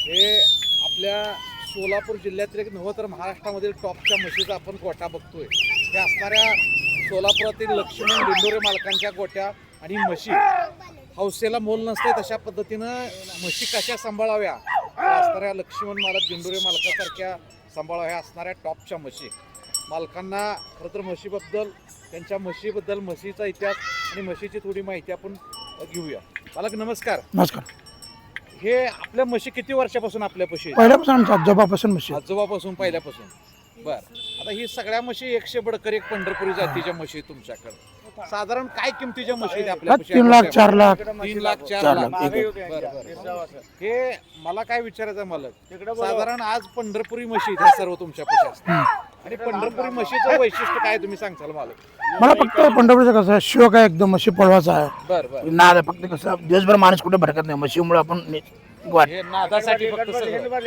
हे आपल्या सोलापूर जिल्ह्यातील एक नव्हे तर महाराष्ट्रामधील टॉपच्या म्हशीचा आपण गोठा बघतोय. हे असणाऱ्या सोलापुरातील लक्ष्मण डिंडोरे मालकांच्या गोट्या आणि म्हशी. हौसेला मोल नसते तशा पद्धतीनं म्हशी कशा सांभाळाव्या? असणाऱ्या लक्ष्मण मालक दिंडोरे मालकासारख्या सांभाळाव्या असणाऱ्या टॉपच्या म्हशी. मालकांना खरं तर म्हशीबद्दल त्यांच्या म्हशीबद्दल म्हशीचा इतिहास आणि म्हशीची थोडी माहिती आपण घेऊया. मालक नमस्कार. नमस्कार. हे आपल्या म्हशी किती वर्षापासून आपल्या म्हशी पहिल्यापासून आमच्या आजोबापासून म्हशी. आजोबापासून पहिल्यापासून. बर. आता ही सगळ्या म्हशी एकशे बडकर एक पंढरपुरी जातीच्या म्हशी तुमच्याकडे. साधारण काय किमतीच्या म्हशी आपल्या? तीन लाख चार लाख. तीन लाख चार लाख. हे मला काय विचारायचं मालक? साधारण आज पंढरपुरी म्हशी ह्या सर्व तुमच्या पाशी. असतात आणि पंढरपुरी म्हशीचं वैशिष्ट्य काय तुम्ही सांगताल मालक मला फक्त पंढरपूरचं कसं आहे शिवक आहे एकदम म्हशी पळवाचा आहे. बर बर. नाद आहे फक्त कसं दिवसभर माणूस कुठे भरकत नाही म्हशीमुळे आपण नि- वाट. हे नादासाठी फक्त सगळं. बर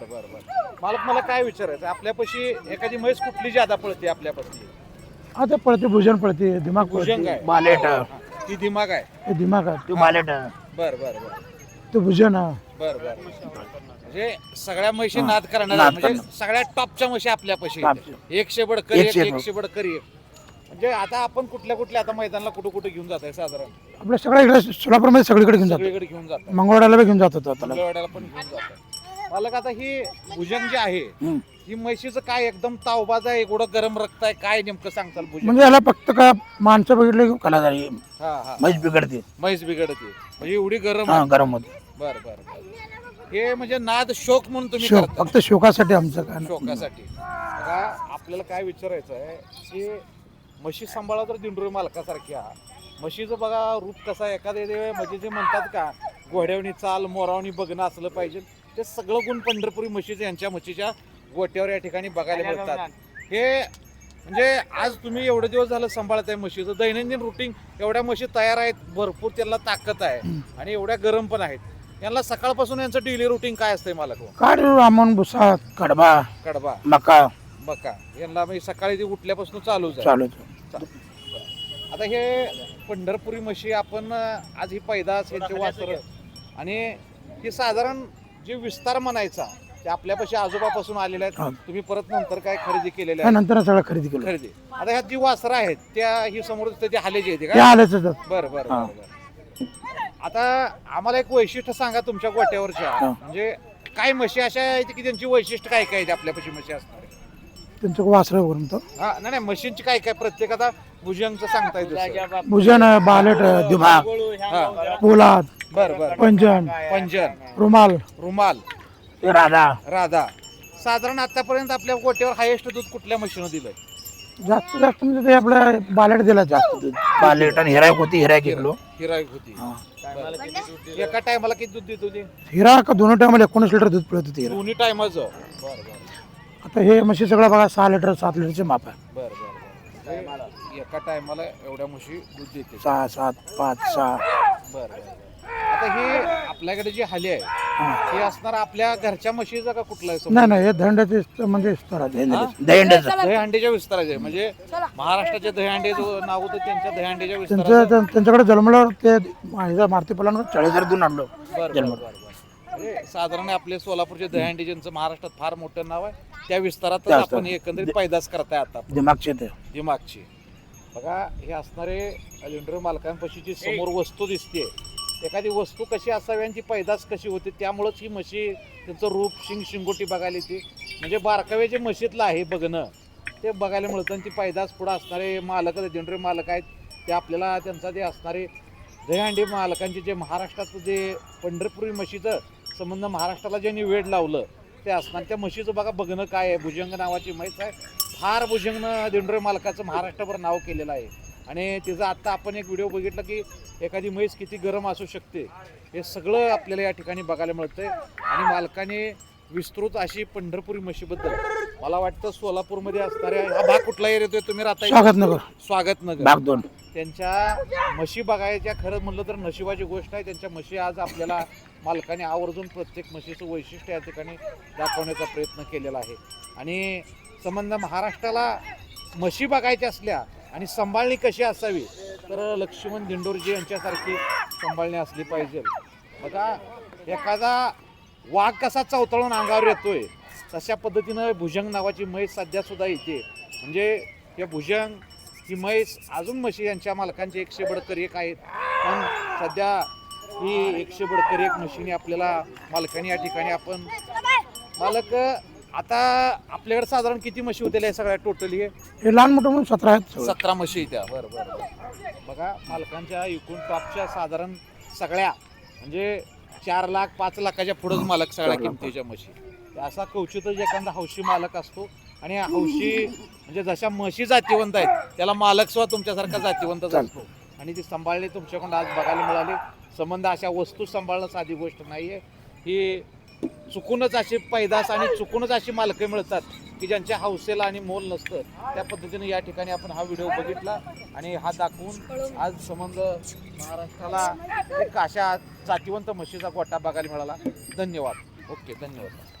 बर बर. मालक मला काय विचारायचं आपल्यापाशी एखादी म्हैस कुठली ज्यादा पळते आपल्यापाशी? आता पळते भुजन पळते दिमाग भुजंग आहे. पळते बालेट ती दिमाग आहे. हे दिमाग आहे. तू आहे. बर बर बर. तो भुजन आहे बर बर. म्हणजे सगळ्या म्हशी हा. नाद करणार नाद म्हणजे करणार. सगळ्या टॉपच्या म्हशी आपल्या पाशी टॉपच्या. एकशे बडकर एक एकशे एक. एकशे बडकर एक. म्हणजे आता आपण कुठल्या कुठल्या आता मैदानाला कुठं कुठं घेऊन जात आहे साधारण? आपल्या सगळ्या इकडे सोलापूरमध्ये सगळीकडे घेऊन जातो सगळीकडे घेऊन जात मंगळवाड्याला बी घेऊन जात होतो मंगळवाड्याला पण घेऊन जात मालक आता ही भुजंग जी आहे हम्म. ही म्हशीचं काय एकदम तावबाज आहे एवढं गरम रक्त आहे काय नेमकं सांगताल भुजंग? म्हणजे याला फक्त का माणसं बघितले की कला झाली. हा हा. म्हैस बिघडते. म्हैस बिघडते. म्हणजे एवढी गरम हा आहे. गरम होते. बर बर बर. हे म्हणजे नाद शोक म्हणून तुम्ही शोक करता. फक्त शोकासाठी आमचं काय. शोकासाठी. बघा आपल्याला काय विचारायचं आहे की म्हशी सांभाळा तर दिंडोरी मालकासारख्या म्हशीचं बघा रूप कसं आहे? एखादे ते म्हणजे जे म्हणतात का घोड्यावनी चाल मोरावनी बघणं असलं पाहिजे. ते सगळं गुण पंढरपुरी म्हशीचं यांच्या म्हशीच्या गोट्यावर या ठिकाणी बघायला मिळतात. हे म्हणजे आज तुम्ही एवढे दिवस झालं सांभाळत आहे म्हशीचं. दैनंदिन रुटीन एवढ्या म्हशी तयार आहेत भरपूर त्यांना ताकद आहे. आणि एवढ्या गरम पण आहेत. यांना सकाळपासून यांचं डेली रुटीन काय असतंय मला काय रे रामन भुसा कडबा कडबा. मका. बघा यांना मी सकाळी ती उठल्यापासून चालूच आहे. चालू आता हे पंढरपुरी म्हशी आपण अं, आज ही पैदास यांचे वासर. आणि हे साधारण जे विस्तार म्हणायचा ते आपल्यापाशी आजोबापासून आलेले हा. आहेत तुम्ही परत नंतर काय खरेदी केलेले आहेत? नंतर सगळं खरेदी केलं. खरेदी. आता ह्यात जी वासरं आहेत त्या ही समोर ते हालेची आहेत ते का आलेच आहेत. बरं बरं हा. बरं बरं. आता आम्हाला एक वैशिष्ट्य सांगा तुमच्या गोट्यावरच्या. हा. म्हणजे काय म्हशी अशा आहेत की त्यांची वैशिष्ट्य काय काय आहेत आपल्यापाशी म्हशी असणार? त्यांचं वासरं वरून तो हा नाही नाही मशीनची काय काय प्रत्येक आता भुजंगचं सांगता येतं भुजन बालेट हा. पोलाद बर बर. पंजन पंजन. रुमाल. रुमाल. राधा. राधा. साधारण आतापर्यंत आपल्या गोट्यावर हायेस्ट दूध कुठल्या म्हशीनं दिलंय? जास्त जास्त म्हणजे ते आपल्या बालेट दिला जास्त. दूध बालेट आणि हिरायक होती हिरायक घेतलो हिराईक होती. हा. बरं. एका टायमाला किती दूध देत होती? हिरा का दोन्ही टायमाला एकोणीस लिटर दूध पिळत होती हिरा. दोन्ही टायमाचं. बर बर. आता हे म्हशी सगळं बघा सहा लिटर सात लिटरचे माप आहे. बर बर बर. एका टायमाला एवढ्या म्हशी दूध देते. सहा सात पाच सहा. बर बर. आता ही आपल्याकडे जी हाली आहे हा. हे असणार आपल्या घरच्या म्हशीचा का कुठला आहे नाही नाही हे धंड्याचे स्त- म्हणजे स्तर आहे. दहीहंडीच्या विस्ताराचे म्हणजे महाराष्ट्राचे दहीहंडी जो नाव होतं त्यांच्या विस्ताराचं त्यां- त्यांच्याकडे जन्मल्यावर ते ह्याचा मारुती पलांना चाळीस हजार दूध आणलो. बरं, बरं, जन्म. बरं, बरं. म्हणजे साधारण आपले सोलापूरचे दहीहंडी ज्यांचं महाराष्ट्रात फार मोठं नाव आहे त्या विस्तारातच त्या आपण एकंदरीत पैदास करताय आता. दिमागचे ते. दिमागची. बघा हे असणारे लिंडर मालकांपाशी जी समोर वस्तू दिसते एखादी वस्तू कशी असावी आणि ती पैदास कशी होते त्यामुळंच ही म्हशी त्यांचं रूप शिंग शिंगोटी बघायला येते. म्हणजे बारकावे जे म्हशीतलं आहे बघणं ते बघायला मिळतं आणि ती पैदास पुढं असणारे मालक लिंडर मालक आहेत ते आपल्याला त्यांचा जे असणारे दहीहंडी मालकांचे जे महाराष्ट्राचं जे पंढरपुरी म्हशीचं संबंध महाराष्ट्राला ज्यांनी वेळ लावलं ते असणार. त्या म्हशीचं बघा बघणं काय आहे भुजंग नावाची म्हैस आहे. फार भुजंगनं दिंडोरे मालकाचं महाराष्ट्रभर नाव केलेलं आहे. आणि तिचं आत्ता आपण एक व्हिडिओ बघितला की एखादी म्हैस किती गरम असू शकते हे सगळं आपल्याला या ठिकाणी बघायला मिळतंय. आणि मालकाने विस्तृत अशी पंढरपुरी म्हशीबद्दल मला वाटतं सोलापूरमध्ये असणाऱ्या हा भाग कुठला एरिया येतोय तुम्ही राहता स्वागत नगर. स्वागत नगर. दोन. त्यांच्या म्हशी बघायच्या खरं म्हणलं तर नशिबाची गोष्ट आहे. त्यांच्या म्हशी आज आपल्याला मालकाने आवर्जून प्रत्येक म्हशीचं वैशिष्ट्य या ठिकाणी दाखवण्याचा प्रयत्न केलेला आहे. आणि संबंध महाराष्ट्राला म्हशी बघायच्या असल्या आणि सांभाळणी कशी असावी? तर लक्ष्मण दिंडोरजी यांच्यासारखी सांभाळणी असली पाहिजे. बघा एखादा वाघ कसा चवतळून अंगावर येतोय तशा पद्धतीनं भुजंग नावाची म्हैस सध्या सुद्धा येते म्हणजे हे भुजंग ही म्हैस अजून म्हशी यांच्या मालकांचे एकशे बडकर एक आहेत. पण सध्या ही एकशे बडकर एक म्हशीने आपल्याला मालकाने या ठिकाणी आपण मालक आता आपल्याकडे साधारण किती म्हशी होतील सगळ्या टोटली हे? लहान मोठं म्हणून सतरा आहेत सगळं. सतरा म्हशी आहेत त्या बरं बरं बरं. बघा मालकांच्या एकूण टॉपच्या साधारण सगळ्या म्हणजे चार लाख पाच लाखाच्या पुढेच मालक सगळ्या किमतीच्या म्हशी. असा कवचितच एखादा हौशी मालक असतो. आणि हौशी म्हणजे जशा म्हशी जातीवंत आहेत त्याला मालक सुद्धा तुमच्यासारखा जातीवंतच असतो. आणि ती सांभाळली तुमच्याकडून आज बघायला मिळाली. संबंध अशा वस्तू सांभाळणं साधी गोष्ट नाहीये. ही चुकूनच अशी पैदास आणि चुकूनच अशी मालकं मिळतात की ज्यांच्या हौसेला आणि मोल नसतं त्या पद्धतीने या ठिकाणी आपण हा व्हिडिओ बघितला आणि हा दाखवून आज संबंध महाराष्ट्राला एक अशा जातीवंत म्हशीचा गोटा बघायला मिळाला. धन्यवाद. ओके धन्यवाद.